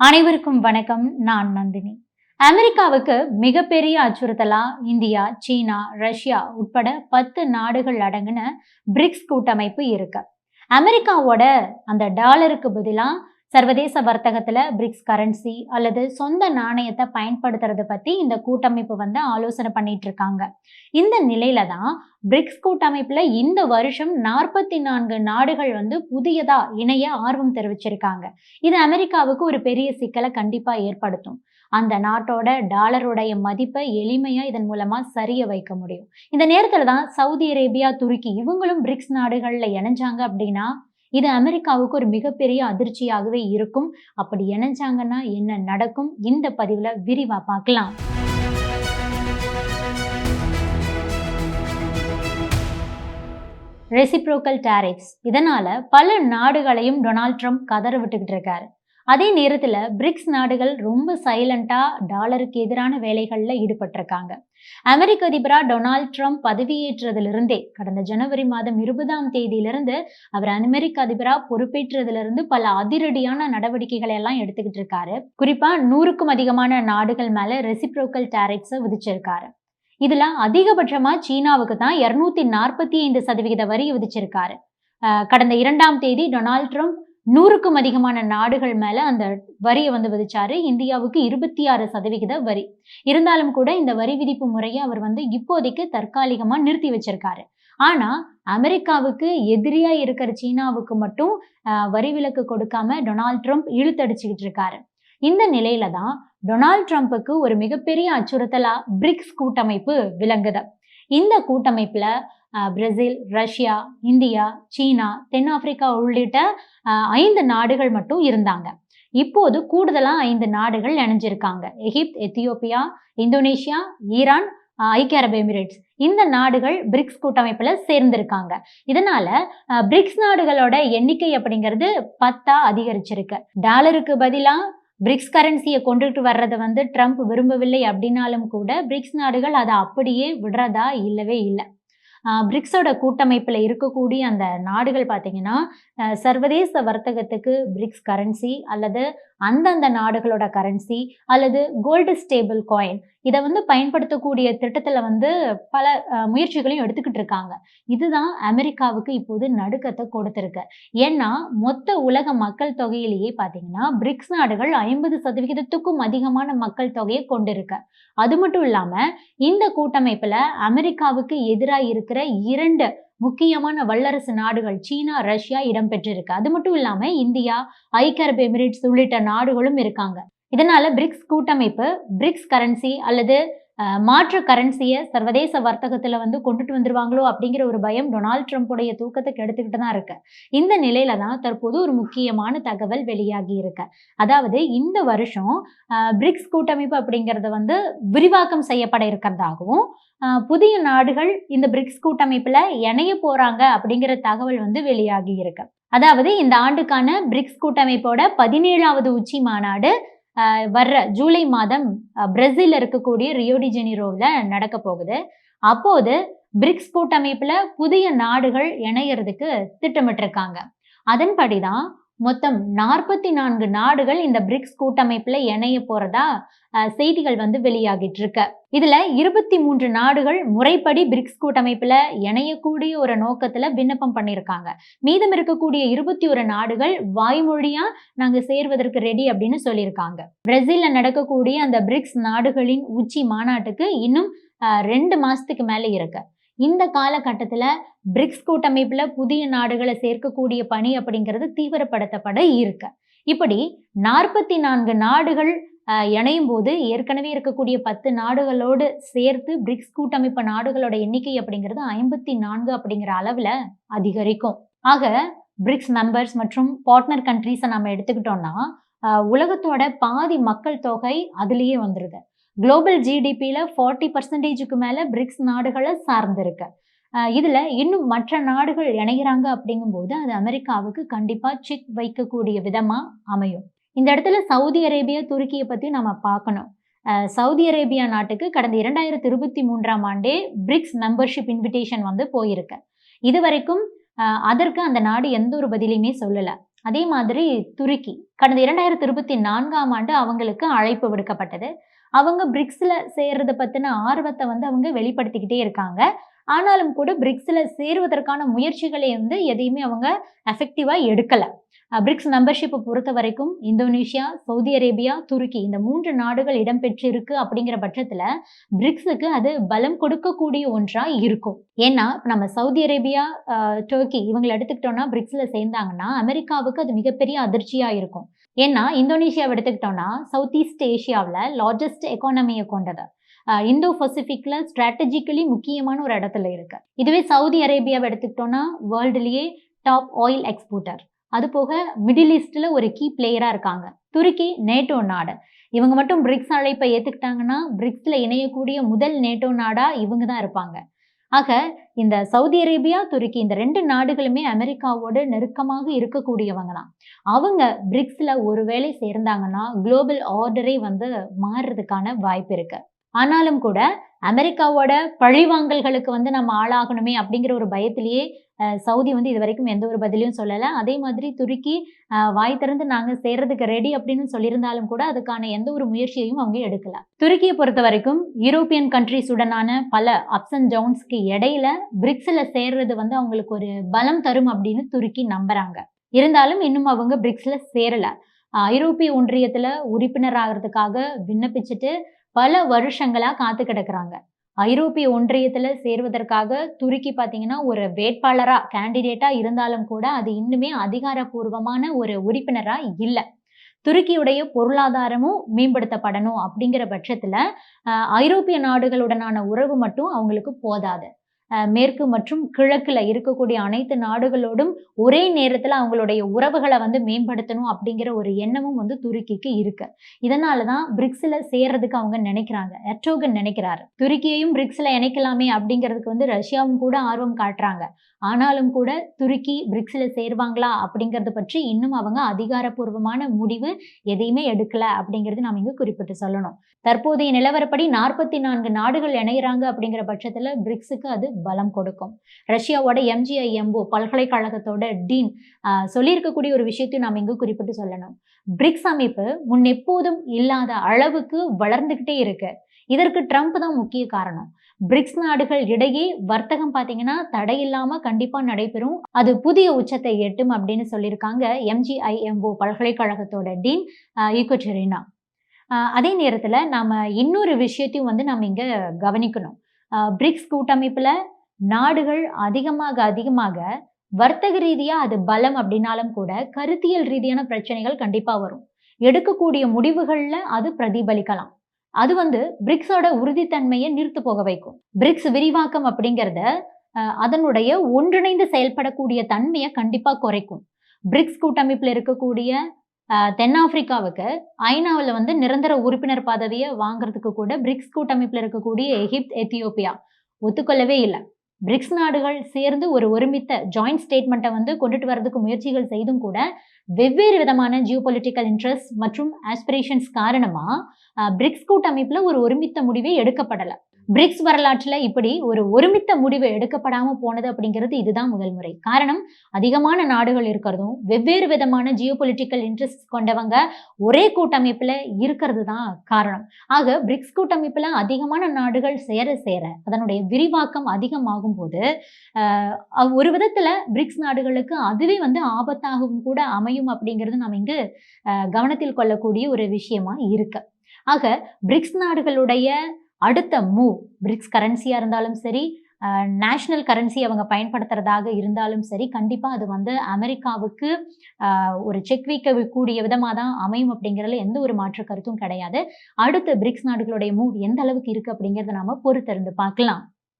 அனைவருக்கும் வணக்கம். நான் நந்தினி. அமெரிக்காவுக்கு மிகப்பெரிய அச்சுறுத்தலா இந்தியா சீனா ரஷ்யா உட்பட பத்து நாடுகள் அடங்கின பிரிக்ஸ் கூட்டமைப்பு இருக்கு. அமெரிக்காவோட அந்த டாலருக்கு பதிலா சர்வதேச வர்த்தகத்துல பிரிக்ஸ் கரன்சி அல்லது சொந்த நாணயத்தை பயன்படுத்துறது பத்தி இந்த கூட்டமைப்பு வந்து ஆலோசனை பண்ணிட்டு இருக்காங்க. இந்த நிலையில தான் பிரிக்ஸ் கூட்டமைப்புல இந்த வருஷம் நாற்பத்தி நான்கு நாடுகள் வந்து புதியதா இணைய ஆர்வம் தெரிவிச்சிருக்காங்க. இது அமெரிக்காவுக்கு ஒரு பெரிய சிக்கலை கண்டிப்பா ஏற்படுத்தும். அந்த நாட்டோட டாலருடைய மதிப்பை எளிமையா இதன் மூலமா சரிய வைக்க முடியும். இந்த நேரத்துல தான் சவுதி அரேபியா துருக்கி இவங்களும் பிரிக்ஸ் நாடுகள்ல இணைஞ்சாங்க அப்படின்னா இது அமெரிக்காவுக்கு ஒரு மிகப்பெரிய அதிர்ச்சியாகவே இருக்கும். அப்படி இணைஞ்சாங்கன்னா என்ன நடக்கும்? இந்த பதிவில் விரிவாக பார்க்கலாம். ரெசிப்ரோக்கல் டேரிஃப்ஸ் இதனால பல நாடுகளையும் டொனால்ட் ட்ரம்ப் கதற விட்டுக்கிட்டு இருக்காரு. அதே நேரத்தில் பிரிக்ஸ் நாடுகள் ரொம்ப சைலண்டாக டாலருக்கு எதிரான வேலைகளில் ஈடுபட்டிருக்காங்க. அமெரிக்க அதிபரா டொனால்ட் ட்ரம்ப் பதவியேற்றதிலிருந்தே கடந்த ஜனவரி மாதம் இருபதாம் தேதியிலிருந்து அவர் அமெரிக்க அதிபரா பொறுப்பேற்றதிலிருந்து பல அதிரடியான நடவடிக்கைகளை எல்லாம் எடுத்துக்கிட்டு இருக்காரு. குறிப்பா நூறுக்கும் அதிகமான நாடுகள் மேல ரெசிப்ரோக்கல் டேரிஃப்ஸை விதிச்சிருக்காரு. இதுல அதிகபட்சமா சீனாவுக்கு தான் இருநூத்தி நாற்பத்தி ஐந்து சதவிகித வரி விதிச்சிருக்காரு. கடந்த இரண்டாம் தேதி டொனால்ட் ட்ரம்ப் நூறுக்கும் அதிகமான நாடுகள் மேல அந்த வரியை வந்து விதிச்சாரு. இந்தியாவுக்கு இருபத்தி ஆறு சதவிகித வரி. இருந்தாலும் கூட இந்த வரி விதிப்பு முறையை அவர் வந்து இப்போதைக்கு தற்காலிகமா நிறுத்தி வச்சிருக்காரு. ஆனா அமெரிக்காவுக்கு எதிரியா இருக்கிற சீனாவுக்கு மட்டும் வரி விலக்கு கொடுக்காம டொனால்ட் ட்ரம்ப் இழுத்தடிச்சுக்கிட்டு இருக்காரு. இந்த நிலையில தான் டொனால்ட் ட்ரம்ப்புக்கு ஒரு மிகப்பெரிய அச்சுறுத்தலா பிரிக்ஸ் கூட்டமைப்பு விளங்குது. இந்த கூட்டமைப்புல பிரேசில் ரஷ்யா இந்தியா சீனா தென்னாப்பிரிக்கா உள்ளிட்ட ஐந்து நாடுகள் மட்டும் இருந்தாங்க. இப்போது கூடுதலாக ஐந்து நாடுகள் இணைஞ்சிருக்காங்க. எகிப்த் எத்தியோப்பியா இந்தோனேஷியா ஈரான் ஐக்கிய அரபு எமிரேட்ஸ். இந்த நாடுகள் பிரிக்ஸ் கூட்டமைப்பில் சேர்ந்திருக்காங்க. இதனால பிரிக்ஸ் நாடுகளோட எண்ணிக்கை அப்படிங்கிறது பத்தா அதிகரிச்சிருக்கு. டாலருக்கு பதிலாக பிரிக்ஸ் கரன்சியை கொண்டுட்டு வர்றதை வந்து ட்ரம்ப் விரும்பவில்லை அப்படின்னாலும் கூட பிரிக்ஸ் நாடுகள் அதை அப்படியே விடுறதா இல்லவே இல்லை. பிரிக்ஸோட கூட்டமைப்பில் இருக்கக்கூடிய அந்த நாடுகள் பார்த்தீங்கன்னா சர்வதேச வர்த்தகத்துக்கு பிரிக்ஸ் கரன்சி அல்லது அந்தந்த நாடுகளோட கரன்சி அல்லது கோல்டு ஸ்டேபிள் காயின் இதை வந்து பயன்படுத்தக்கூடிய திட்டத்தில் வந்து பல முயற்சிகளையும் எடுத்துக்கிட்டு இருக்காங்க. இதுதான் அமெரிக்காவுக்கு இப்போது நடுக்கத்தை கொடுத்துருக்கு. ஏன்னா மொத்த உலக மக்கள் தொகையிலேயே பார்த்தீங்கன்னா பிரிக்ஸ் நாடுகள் ஐம்பது சதவிகிதத்துக்கும் அதிகமான மக்கள் தொகையை கொண்டிருக்கு. அது மட்டும் இல்லாமல் இந்த கூட்டமைப்பில் அமெரிக்காவுக்கு எதிராக இருக்கிற இரண்டு முக்கியமான வல்லரசு நாடுகள் சீனா ரஷ்யா இடம்பெற்றிருக்கு. அது மட்டும் இல்லாம இந்தியா ஐக்கிய அரபு எமிரேட்ஸ் உள்ளிட்ட நாடுகளும் இருக்காங்க. இதனால பிரிக்ஸ் கூட்டமைப்பு பிரிக்ஸ் கரன்சி அல்லது மாற்று கரன்சியை சர்வதேச வர்த்தகத்தில் வந்து கொண்டுட்டு வந்துருவாங்களோ அப்படிங்கிற ஒரு பயம் டொனால்ட் ட்ரம்ப்புடைய தூக்கத்துக்கு எடுத்துக்கிட்டு தான் இருக்கு. இந்த நிலையில தான் தற்போது ஒரு முக்கியமான தகவல் வெளியாகி இருக்கு. அதாவது இந்த வருஷம் பிரிக்ஸ் கூட்டமைப்பு அப்படிங்கிறத வந்து விரிவாக்கம் செய்யப்பட இருக்கிறதாகவும் புதிய நாடுகள் இந்த பிரிக்ஸ் கூட்டமைப்பில் இணைய போறாங்க அப்படிங்கிற தகவல் வந்து வெளியாகி இருக்கு. அதாவது இந்த ஆண்டுக்கான பிரிக்ஸ் கூட்டமைப்போட பதினேழாவது உச்சி மாநாடு வர்ற ஜூலை மாதம் பிரேசில் இருக்கக்கூடிய ரியோடி ஜெனிரோவில் நடக்க போகுது. அப்போது பிரிக்ஸ் கூட்டமைப்புல புதிய நாடுகள் இணையறதுக்கு திட்டமிட்டிருக்காங்க. அதன்படி தான் மொத்தம் நாற்பத்தி நான்கு நாடுகள் இந்த பிரிக்ஸ் கூட்டமைப்புல இணைய போறதா செய்திகள் வந்து வெளியாகிட்டு இருக்கு. இதுல இருபத்தி மூன்று நாடுகள் முறைப்படி பிரிக்ஸ் கூட்டமைப்புல இணையக்கூடிய ஒரு நோக்கத்துல விண்ணப்பம் பண்ணியிருக்காங்க மீதம் இருக்கக்கூடிய இருபத்தி ஒரு நாடுகள் வாய்மொழியா நாங்க சேர்வதற்கு ரெடி அப்படின்னு சொல்லியிருக்காங்க பிரேசில்ல நடக்கக்கூடிய அந்த பிரிக்ஸ் நாடுகளின் உச்சி மாநாட்டுக்கு இன்னும் ரெண்டு மாசத்துக்கு மேல இருக்கு. இந்த காலகட்டத்தில் பிரிக்ஸ் கூட்டமைப்பில் புதிய நாடுகளை சேர்க்கக்கூடிய பணி அப்படிங்கிறது தீவிரப்படுத்தப்பட இருக்கு. இப்படி நாற்பத்தி நான்கு நாடுகள் இணையும் போது ஏற்கனவே இருக்கக்கூடிய பத்து நாடுகளோடு சேர்த்து பிரிக்ஸ் கூட்டமைப்பு நாடுகளோட எண்ணிக்கை அப்படிங்கிறது ஐம்பத்தி நான்கு அப்படிங்கிற அளவில் அதிகரிக்கும். ஆக பிரிக்ஸ் மெம்பர்ஸ் மற்றும் பார்ட்னர் கண்ட்ரிஸை நம்ம எடுத்துக்கிட்டோம்னா உலகத்தோட பாதி மக்கள் தொகை அதுலேயே வந்துடுது குளோபல் ஜிடிபியில் ஃபார்ட்டி பர்சன்டேஜுக்கு மேலே பிரிக்ஸ் நாடுகளை சார்ந்திருக்கு. இதில் இன்னும் மற்ற நாடுகள் இணைகிறாங்க அப்படிங்கும்போது அது அமெரிக்காவுக்கு கண்டிப்பாக செக் வைக்கக்கூடிய விதமாக அமையும். இந்த இடத்துல சவுதி அரேபியா துருக்கியை பற்றி நம்ம பார்க்கணும். சவுதி அரேபியா நாட்டுக்கு கடந்த இரண்டாயிரத்தி இருபத்தி மூன்றாம் ஆண்டே பிரிக்ஸ் மெம்பர்ஷிப் இன்விடேஷன் வந்து போயிருக்கு. இது வரைக்கும் அதற்கு அந்த நாடு எந்த ஒரு பதிலையுமே சொல்லலை. அதே மாதிரி துருக்கி கடந்த இரண்டாயிரத்தி இருபத்தி நான்காம் ஆண்டு அவங்களுக்கு அழைப்பு விடுக்கப்பட்டது. அவங்க பிரிக்ஸில் சேர்றத பற்றின ஆர்வத்தை வந்து அவங்க வெளிப்படுத்திக்கிட்டே இருக்காங்க. ஆனாலும் கூட பிரிக்ஸில் சேருவதற்கான முயற்சிகளை வந்து எதையுமே அவங்க எஃபெக்டிவாக எடுக்கலை. பிரிக்ஸ் மெம்பர்ஷிப்பை பொறுத்த வரைக்கும் இந்தோனேஷியா சவுதி அரேபியா துருக்கி இந்த மூன்று நாடுகள் இடம்பெற்றிருக்கு அப்படிங்கிற பட்சத்தில் பிரிக்ஸுக்கு அது பலம் கொடுக்கக்கூடிய ஒன்றாக இருக்கும். ஏன்னா நம்ம சவுதி அரேபியா டர்க்கி இவங்களை எடுத்துக்கிட்டோம்னா பிரிக்ஸில் சேர்ந்தாங்கன்னா அமெரிக்காவுக்கு அது மிகப்பெரிய அதிர்ச்சியாக இருக்கும். ஏன்னா இந்தோனேஷியாவை எடுத்துக்கிட்டோம்னா சவுத் ஈஸ்ட் ஏஷியாவில் லார்ஜஸ்ட் எக்கானமியை கொண்டது. இந்தோ பசிபிக்ல ஸ்ட்ராட்டஜிக்கலி முக்கியமான ஒரு இடத்துல இருக்கு. இதுவே சவுதி அரேபியாவை எடுத்துக்கிட்டோம்னா வேர்ல்டுலேயே டாப் ஆயில் எக்ஸ்போர்ட்டர் அது போக மிடில் ஈஸ்டில் ஒரு கீ பிளேயராக இருக்காங்க. துருக்கி நேட்டோ நாடு. இவங்க மட்டும் பிரிக்ஸ் அழைப்பை ஏற்றுக்கிட்டாங்கன்னா பிரிக்ஸில் இணையக்கூடிய முதல் நேட்டோ நாடாக இவங்க தான் இருப்பாங்க. ஆக இந்த சவுதி அரேபியா துருக்கி இந்த ரெண்டு நாடுகளுமே அமெரிக்காவோட நெருக்கமாக இருக்கக்கூடியவங்க தான் அவங்க பிரிக்ஸில் ஒருவேளை சேர்ந்தாங்கன்னா குளோபல் ஆர்டரே வந்து மாறுறதுக்கான வாய்ப்பு இருக்கு. ஆனாலும் கூட அமெரிக்காவோட பழிவாங்கல்களுக்கு வந்து நம்ம ஆளாகணுமே அப்படிங்கிற ஒரு பயத்திலேயே சவுதி வந்து இது வரைக்கும் எந்த ஒரு பதிலையும் சொல்லலை. அதே மாதிரி துருக்கி வாய் திறந்து நாங்கள் சேர்றதுக்கு ரெடி அப்படின்னு சொல்லியிருந்தாலும் கூட அதுக்கான எந்த ஒரு முயற்சியையும் அவங்க எடுக்கல. துருக்கியை பொறுத்த வரைக்கும் யூரோப்பியன் கண்ட்ரிஸ் உடனான பல அப்ஸ் அண்ட் டவுன்ஸ்க்கு இடையில பிரிக்ஸில் சேர்றது வந்து அவங்களுக்கு ஒரு பலம் தரும் அப்படின்னு துருக்கி நம்புறாங்க. இருந்தாலும் இன்னும் அவங்க பிரிக்ஸில் சேரலை. ஐரோப்பிய ஒன்றியத்தில் உறுப்பினர் ஆகிறதுக்காக விண்ணப்பிச்சுட்டு பல வருஷங்களா காத்து கிடக்குறாங்க ஐரோப்பிய ஒன்றியத்தில் சேர்வதற்காக துருக்கி பார்த்தீங்கன்னா ஒரு வேட்பாளராக கேண்டிடேட்டாக இருந்தாலும் கூட அது இன்னுமே அதிகாரப்பூர்வமான ஒரு உறுப்பினராக இல்லை. துருக்கியுடைய பொருளாதாரமும் மேம்படுத்தப்படணும் அப்படிங்கிற பட்சத்தில் ஐரோப்பிய நாடுகளுடனான உறவு மட்டும் அவங்களுக்கு போதாது. மேற்கு மற்றும் கிழக்கில் இருக்கக்கூடிய அனைத்து நாடுகளோடும் ஒரே நேரத்தில் அவங்களுடைய உறவுகளை வந்து மேம்படுத்தணும் அப்படிங்கிற ஒரு எண்ணமும் வந்து துருக்கிக்கு இருக்கு. இதனாலதான் பிரிக்ஸில் சேர்றதுக்கு அவங்க நினைக்கிறாங்க. எர்டோகன் நினைக்கிறாரு. துருக்கியையும் பிரிக்ஸில் இணைக்கலாமே அப்படிங்கிறதுக்கு வந்து ரஷ்யாவும் கூட ஆர்வம் காட்டுறாங்க. ஆனாலும் கூட துருக்கி பிரிக்ஸில் சேருவாங்களா அப்படிங்கறத பற்றி இன்னும் அவங்க அதிகாரப்பூர்வமான முடிவு எதையுமே எடுக்கல அப்படிங்கிறது நாம் இங்கே குறிப்பிட்டு சொல்லணும். தற்போதைய நிலவரப்படி நாற்பத்தி நான்கு நாடுகள் இணைகிறாங்க அப்படிங்கிற பட்சத்தில் பிரிக்ஸுக்கு அது பலம் கொடுக்கும். ரஷ்யாவோட எம்ஜிஐஎம்போ பல்கலைக்கழகத்தோட டீன் சொல்லியிருக்கக்கூடிய ஒரு விஷயத்தையும் நாம் இங்கு குறிப்பிட்டு சொல்லணும். பிரிக்ஸ் அமைப்பு முன் எப்போதும் இல்லாத அளவுக்கு வளர்ந்துகிட்டே இருக்கு. இதற்கு ட்ரம்ப் தான் முக்கிய காரணம். பிரிக்ஸ் நாடுகள் இடையே வர்த்தகம் பார்த்தீங்கன்னா தடையில்லாம கண்டிப்பா நடைபெறும். அது புதிய உச்சத்தை எட்டும் அப்படின்னு சொல்லியிருக்காங்க எம்ஜிஐஎம்ஓ பல்கலைக்கழகத்தோட டீன் ஈகோச்செரினா அதே நேரத்தில் நாம் இன்னொரு விஷயத்தையும் வந்து நம்ம இங்கே கவனிக்கணும். பிரிக்ஸ் கூட்டமைப்பில் நாடுகள் அதிகமாக அதிகமாக வர்த்தக ரீதியாக அது பலம் அப்படின்னாலும் கூட கருத்தியல் ரீதியான பிரச்சனைகள் கண்டிப்பாக வரும். எடுக்கக்கூடிய முடிவுகளில் அது பிரதிபலிக்கலாம். அது வந்து பிரிக்ஸோட உறுதித்தன்மையை நிறுத்து போக வைக்கும். பிரிக்ஸ் விரிவாக்கம் அப்படிங்கிறத அதனுடைய ஒன்றிணைந்து செயல்படக்கூடிய தன்மையை கண்டிப்பாக குறைக்கும். பிரிக்ஸ் கூட்டமைப்பில் இருக்கக்கூடிய தென்னாப்பிரிக்காவுக்கு ஐநாவில் வந்து நிரந்தர உறுப்பினர் பதவியை வாங்குறதுக்கு கூட பிரிக்ஸ் கூட்டமைப்பில் இருக்கக்கூடிய எகிப்த் எத்தியோப்பியா ஒத்துக்கொள்ளவே இல்லை. பிரிக்ஸ் நாடுகள் சேர்ந்து ஒரு ஒருமித்த ஜாயிண்ட் ஸ்டேட்மெண்ட்டை வந்து கொண்டுட்டு வரதுக்கு முயற்சிகள் செய்தும் கூட வெவ்வேறு விதமான ஜியோ பொலிட்டிக்கல் இன்ட்ரெஸ்ட் மற்றும் ஆஸ்பிரேஷன்ஸ் காரணமாக பிரிக்ஸ் கூட்டமைப்பில் ஒரு ஒருமித்த முடிவே எடுக்கப்படலை. பிரிக்ஸ் வரலாற்றில் இப்படி ஒரு ஒருமித்த முடிவு எடுக்கப்படாமல் போனது அப்படிங்கிறது இதுதான் முதல் முறை. காரணம் அதிகமான நாடுகள் இருக்கிறதும் வெவ்வேறு விதமான ஜியோ பொலிட்டிக்கல் இன்ட்ரெஸ்ட் கொண்டவங்க ஒரே கூட்டமைப்பில் இருக்கிறது தான் காரணம். ஆக பிரிக்ஸ் கூட்டமைப்பில் அதிகமான நாடுகள் சேர சேர அதனுடைய விரிவாக்கம் அதிகமாகும் போது ஒரு விதத்தில் பிரிக்ஸ் நாடுகளுக்கு அதுவே வந்து ஆபத்தாகவும் கூட அமையும் அப்படிங்கிறது நம்ம இங்கு கவனத்தில் கொள்ளக்கூடிய ஒரு விஷயமா இருக்கு. ஆக பிரிக்ஸ் நாடுகளுடைய அடுத்த மூவ் பிரிக்ஸ் கரன்சியாக இருந்தாலும் சரி நேஷ்னல் கரன்சி அவங்க பயன்படுத்துறதாக இருந்தாலும் சரி கண்டிப்பாக அது வந்து அமெரிக்காவுக்கு ஒரு செக் வைக்க கூடிய விதமாக தான் அமையும் அப்படிங்கிறதுல எந்த ஒரு மாற்று கருத்தும் கிடையாது. அடுத்த பிரிக்ஸ் நாடுகளுடைய மூவ் எந்த அளவுக்கு இருக்குது அப்படிங்கிறத நாம பொறுத்திருந்து பார்க்கலாம்.